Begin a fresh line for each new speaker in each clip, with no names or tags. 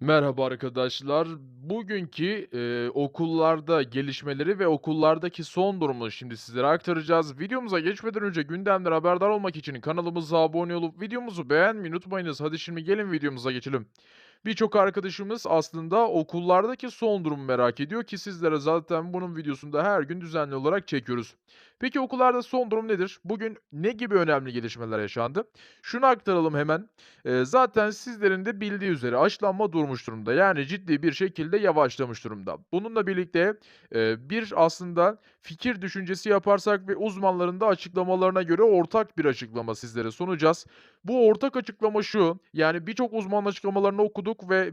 Merhaba arkadaşlar. Bugünkü, eee, okullarda gelişmeleri ve okullardaki son durumu şimdi sizlere aktaracağız. Videomuza geçmeden önce gündemden haberdar olmak için kanalımıza abone olup videomuzu beğenmeyi unutmayınız. Hadi şimdi gelin videomuza geçelim. Birçok arkadaşımız aslında okullardaki son durumu merak ediyor ki sizlere zaten bunun videosunu da her gün düzenli olarak çekiyoruz. Peki okullarda son durum nedir? Bugün ne gibi önemli gelişmeler yaşandı? Şunu aktaralım hemen. Eee, zaten sizlerin de bildiği üzere aşılanma durmuş durumda. Yani ciddi bir şekilde yavaşlamış durumda. Bununla birlikte, eee, bir aslında fikir düşüncesi yaparsak ve uzmanların da açıklamalarına göre ortak bir açıklama sizlere sunacağız. Bu ortak açıklama şu, yani birçok uzmanın açıklamalarını okuduk ve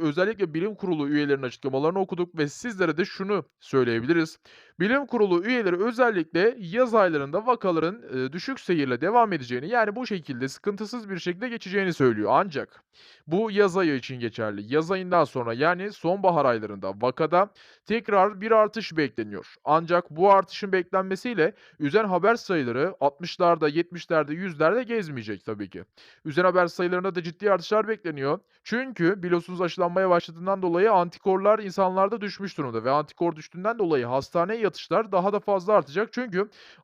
özellikle bilim kurulu üyelerinin açıklamalarını okuduk ve sizlere de şunu söyleyebiliriz. Bilim kurulu üyeleri özellikle yaz aylarında vakaların, eee, düşük seyirle devam edeceğini, yani bu şekilde sıkıntısız bir şekilde geçeceğini söylüyor. Ancak bu yaz ayı için geçerli. Yaz ayından sonra yani sonbahar aylarında vakada tekrar bir artış bekleniyor. Ancak bu artışın beklenmesiyle üzen haber sayıları 60'larda, 70'lerde, 100'lerde gezmeyecek tabii ki. Üzen haber sayılarında da ciddi artışlar bekleniyor. Çünkü biliyorsunuz aşılanmaya başladığından dolayı antikorlar insanlarda düşmüş durumda ve antikor düştüğünden dolayı hastaneye yatışlar daha da fazla artacak. Çünkü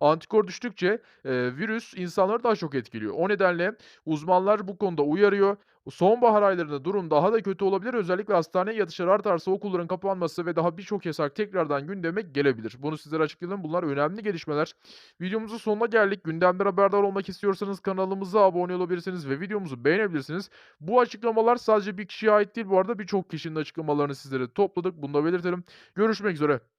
antikor düştükçe, eee, virüs insanları daha çok etkiliyor. O nedenle uzmanlar bu konuda uyarıyor. Sonbahar aylarında durum daha da kötü olabilir. Özellikle hastaneye yatışlar artarsa okulların kapanması ve daha birçok yasak tekrardan gündeme gelebilir. Bunu sizlere açıkladım. Bunlar önemli gelişmeler. Videomuzun sonuna geldik. Gündemden haberdar olmak istiyorsanız kanalımıza abone olabilirsiniz ve videomuzu beğenebilirsiniz. Bu açıklamalar sadece bir kişiye ait değil bu arada birçok kişinin açıklamalarını sizlere topladık. Bunu da belirtelim. Görüşmek üzere.